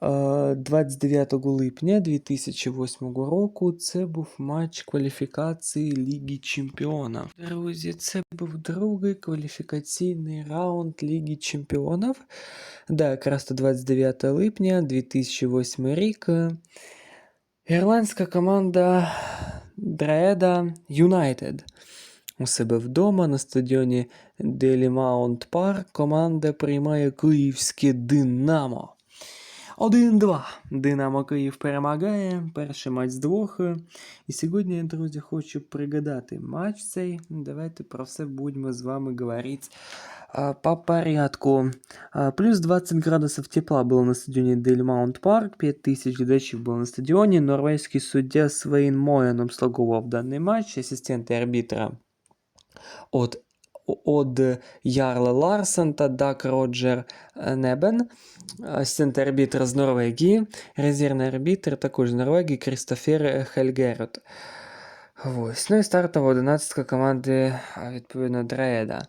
29 липня 2008 року. Це був матч кваліфікації Ліги Чемпіонів. Друзі, це був другий кваліфікаційний раунд Ліги Чемпіонів. Да, якраз то 29 липня 2008 рік. Ірландська команда Дреда Юнайтед у себе вдома на стадіоні Делі Маунт Парк команда приймає київське Динамо. 1-2. Динамо Київ перемагає. Перший матч з двох. І сьогодні, друзі, хочу пригадати матч цей. Давайте про все будемо з вами говорити а, по порядку. А, Плюс 20 градусов тепла было на стадионе Дель Маунт Парк, 5000 глядачів было на стадионе. Норвезький суддя Свейн Моен обслуговував даний матч, асистенти арбітра от, от Ярла Ларсен та Дак Роджер Небен, асистент арбітра з Норвегії, резервний арбітр також з Норвегії Крістофер Хельгерот. Ось. Ну і стартова 11 команди, відповідно, Дреда.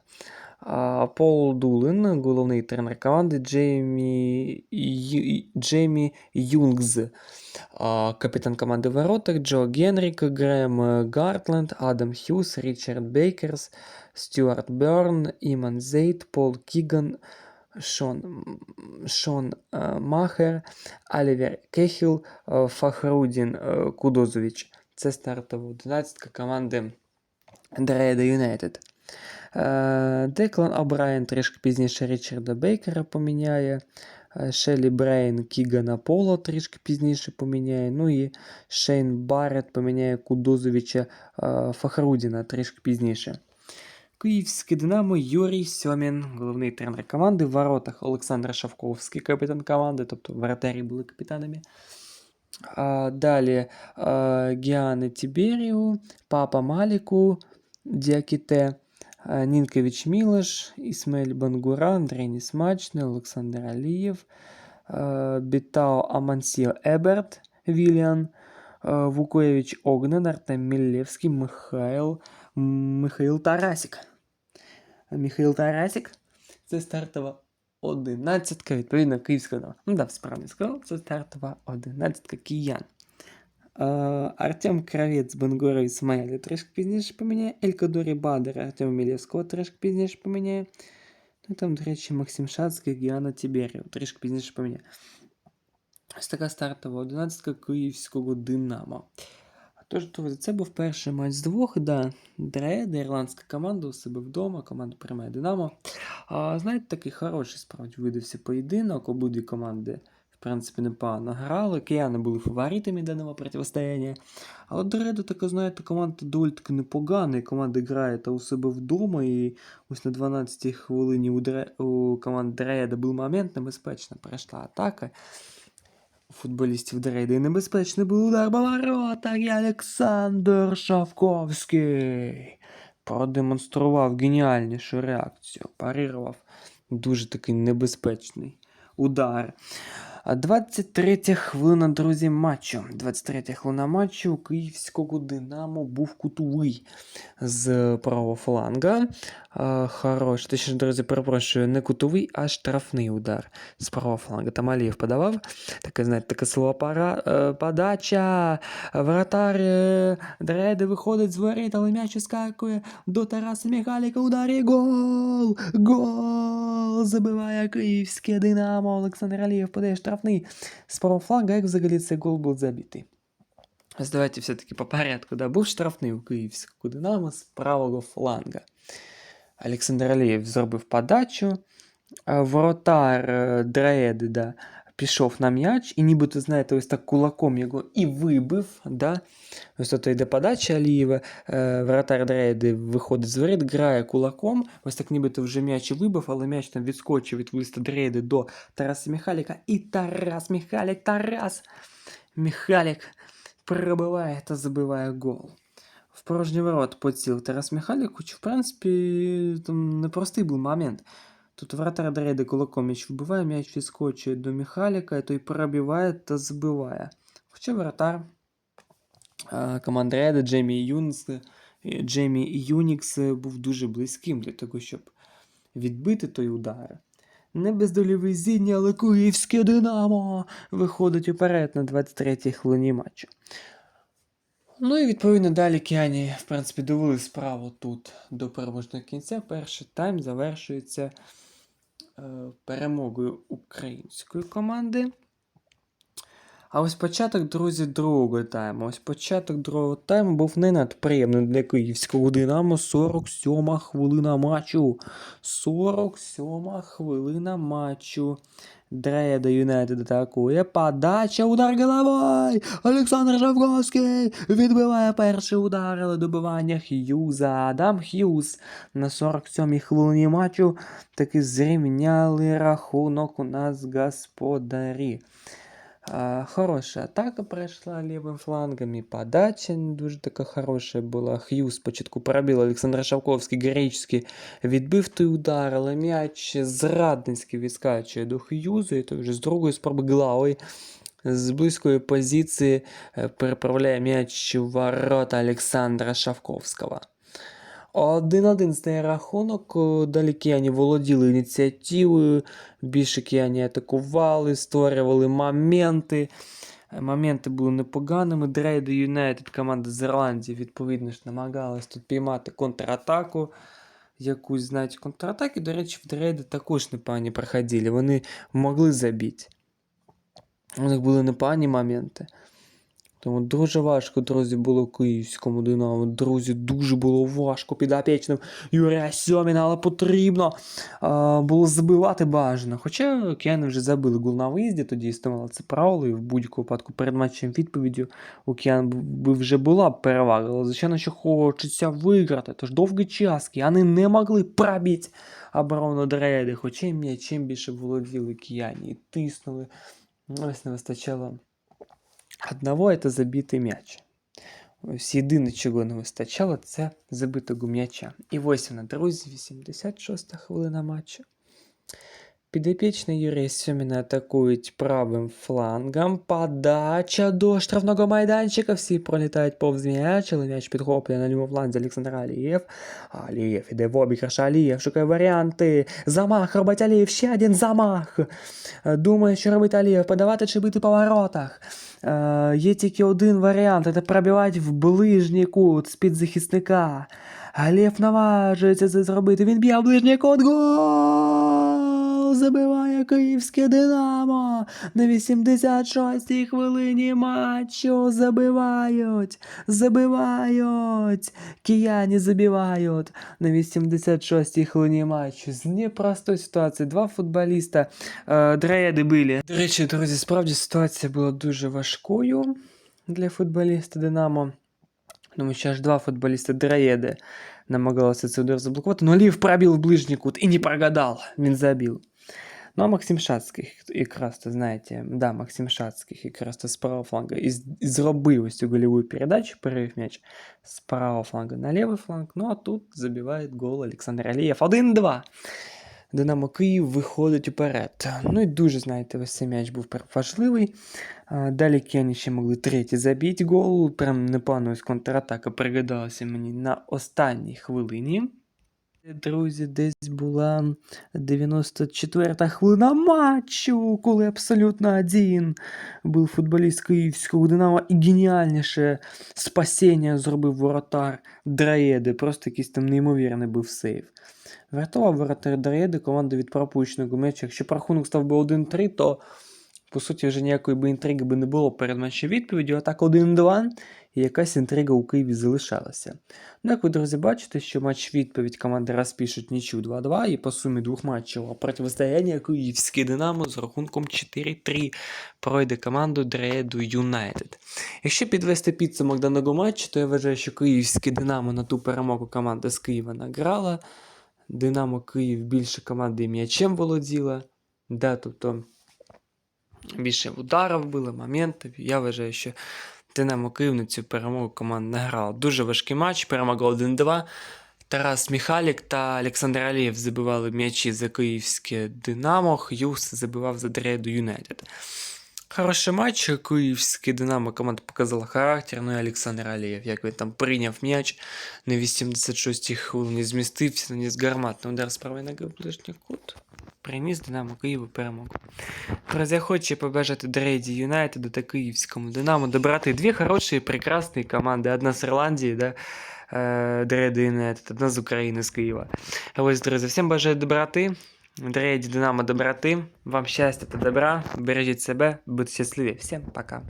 Пол Дулин, головний тренер команди, Джеймі, Джеймі Юнгз, капітан команди воротах, Джо Генрік, Грем Гартленд, Адам Хьюз, Річард Бейкерс, Стюарт Берн, Іман Зейт, Пол Кіган, Шон, Шон е, Махер, Алівер Кехіл, е, Фахрудін е, Кудозович. Це стартова 11 команди Дреда Юнайтед. Е, Деклан О'Брайен трішки пізніше Річарда Бейкера поміняє. Е, Шелі Брейн Кігана Поло трішки пізніше поміняє. Ну і Шейн Барретт поміняє Кудозовича е, Фахрудіна трішки пізніше. Київське Динамо Юрій Сьомін, головний тренер команди. В воротах Олександр Шавковський, капітан команди, тобто воротарі були капітанами. А, далі а, Гіане Тіберіу, Папа Маліку, Діакіте, Нінкевич Мілеш, Ісмель Бангура, Андрій Нісмачний, Олександр Алієв, Бітао Амансіо Еберт, Віліан, Вукоєвич Огнен, Артем Міллєвський, Михайл, Михаїл Тарасік. Михаїл Тарасік. Це стартова одинадцятка, відповідно, київська. Ну да, справді сказав, це стартова одинадцятка киян. Артем Кравець, Бенгора Ісмаїлі трішки пізніше поміняє. Елькадорі Бадер, Артем Мілєвського трішки пізніше поміняє. Ну там, до речі, Максим Шацький, Гіана Тіберів трішки пізніше поміняє. Ось така стартова одинадцятка київського Динамо. Тож, друзі, це був перший матч з двох. Да, Дреда, ірландська команда у себе вдома, команда приймає Динамо. А, знаєте, такий хороший справді видався поєдинок. Обидві команди, в принципі, непогано грали. Кияни були фаворитами даного протистояння. А от Дреда така, знаєте, команда доволі таки непогана, і команда грає та у себе вдома. І ось на 12-й хвилині у, Дре... у команди Дреда був момент, небезпечно пройшла атака. Футболістів Дрейда і небезпечний був удар по воротах, і Олександр Шавковський продемонстрував геніальнішу реакцію, парирував дуже такий небезпечний удар. А 23 хвилина, друзі, матчу. 23 хвилина матчу київського Динамо був кутовий з правого фланга. Хорош, точніше, друзі, перепрошую, не кутовий, а штрафний удар з правого фланга. Там Алієв подавав. Така, знаєте, така слова е, подача. Вратар е, Дреди виходить з воріт, але м'яч іскакує до Тараса Михайліка. Удар і гол! Гол! Забиває київське Динамо. Олександр Алієв подає штрафний з правого фланга. Як взагалі цей гол був забитий? Ось давайте все-таки по порядку. Да, був штрафний у київського Динамо з правого фланга. Олександр Алієв зробив подачу. а Воротар е, да, пішов на м'яч, і нібито, знаєте, ось так кулаком його і вибив. Да? Ось тут йде подача Алієва, е, воротар Дреди виходить з воріт, грає кулаком, ось так нібито вже м'яч вибив, але м'яч там відскочив від виста Дреди до Тараса Михайліка. І Тарас Михайлік, Тарас Михайлік пробиває та забиває гол. В порожній ворот поцілив Тарас Михайлік, хоч, в принципі, там непростий був момент. Тут вратар Дреди кулаком м'яч вбиває, м'яч відскочує до Михайліка, і той пробиває та забиває. Хоча воротар е, команди Реда Джеймі Юнс, Джеймі Юнікс був дуже близьким для того, щоб відбити той удар. Не бездолівий зіння, але київське Динамо виходить уперед на 23-й хвилині матчу. Ну і відповідно далі Кіані, в принципі, довели справу тут до переможного кінця. Перший тайм завершується перемогою української команди. А ось початок, друзі, другого тайму. Ось початок другого тайму був не надприємним для київського Динамо. 47 хвилина матчу. 47 хвилина матчу. Дреда Юнайтед атакує. Подача, удар головою. Олександр Шавковський відбиває перший удар, але добивання Х'юза. Адам Х'юз на 47-й хвилині матчу таки зрівняли рахунок у нас господарі. А, хорошая атака пройшла лівим флангом, і подача не дуже така хороша була. Х'юз спочатку пробив Олександр Шавковський героїчно відбив той удар, але м'яч зрадницьки відскачує до Х'юзу, і той вже з другої спроби головою з близької позиції е, переправляє м'яч у ворота Олександра Шавковського. 1-1 стає рахунок. Далі кияні володіли ініціативою, більше кияні атакували, створювали моменти. Е, Моменти були непоганими. Дрейда Юнайтед, команда з Ірландії, відповідно ж намагалась тут піймати контратаку. Якусь знають контратаки, до речі, в Дрейда також непогані проходили. Вони могли забити. У них були непогані моменти. Тому дуже важко, друзі, було київському Динамо. Друзі, дуже було важко підопічним Юрія Сьоміна, але потрібно а, було забивати бажано. Хоча кияни вже забили гол на виїзді, тоді існувало це правило, і в будь-якому випадку перед матчем відповіддю киян би вже була перевага. Але звичайно, що хочеться виграти. Тож довгий час кияни не могли пробити оборону Дрейди, хоча м'ячем більше володіли кияні і тиснули. Ось не вистачало одного это забитий м'яч. Ось єдине, чого не вистачало, це забитого м'яча. І ось вона, друзі, 86-та хвилина матчу. Підопічний Юрій Сьоміна атакують правим флангом. Подача до штрафного майданчика. Всі пролітають повз м'яч, але м'яч підхоплює на лівому фланзі Олександр Алієв. Алієв іде в обіграш, Алієв шукає варіанти. Замах робить Алієв, ще один замах. Думає, що робить Алієв, подавати чи бити по воротах. Є тільки один варіант, це пробивати в ближній кут з-під захисника. Алєв наважується це зробити. Він б'є в ближній кут. Гол! Забиває київське Динамо. На 86-й хвилині матчу забивають. Забивають. Кияні забивають. На 86-й хвилині матчу. З непростої ситуації. Два футболіста е, Дреяди били. До речі, друзі, справді ситуація була дуже важкою для футболіста Динамо. Тому що аж два футболіста Драєди намагалися цей удар заблокувати, но Лів пробив в ближній кут і не прогадав, він забив. Ну а Максим Шацький, якраз то знаєте, да, Максим Шацький якраз то з правого фланга і, з- і зробив ось цю голевую передачу, перевів м'яч з правого фланга на лівий фланг. Ну а тут забиває гол Олександр Алієв. 1-2. Динамо Київ виходить уперед. Ну і дуже, знаєте, ось цей м'яч був прям важливий. А, Далі Кені ще могли третій забити гол. Прям непогано ось контратака пригадалася мені на останній хвилині. Друзі, десь була 94-та хвилина матчу, коли абсолютно один був футболіст київського Динамо і геніальніше спасіння зробив воротар Драєди. Просто якийсь там неймовірний був сейв. Врятував воротар Драєди команду від пропущеного м'яча. Якщо рахунок став би 1-3, то по суті вже ніякої би інтриги би не було перед матчем відповіді. А так 1-2 і якась інтрига у Києві залишалася. Ну, як ви, друзі, бачите, що матч відповідь команди розпишуть нічю 2-2 і по сумі двох матчів протистояння Київський Динамо з рахунком 4-3 пройде команду Дреду Юнайтед. Якщо підвести підсумок даного матчу, то я вважаю, що Київське Динамо на ту перемогу команда з Києва награла. Динамо Київ більше команди м'ячем володіла. Да, тобто більше ударів було, моментів. Я вважаю, що Динамо Київ на цю перемогу команда не грала. Дуже важкий матч, перемогла 1-2. Тарас Міхалік та Олександр Алієв забивали м'ячі за київське Динамо. Х'юс забивав за Дрейду Юнайтед. Хороший матч. Київський Динамо команда показала характер. Ну і Олександр Алієв, як він там прийняв м'яч на 86-й хвилині, змістився, наніс гарматний удар з правої ноги в ближній кут. Приніс Динамо Києву перемогу. Друзі, я хочу побажати Дрейді Юнайтеду та Київському Динамо добрати дві хороші, прекрасні команди. Одна з Ірландії, да, е, Дрейді Юнайтед, одна з України, з Києва. А Ось, друзі, всім бажаю доброти. Дрейді Динамо доброты. Вам счастья та добра. Бережіть себе, будьте щасливі. Всім пока.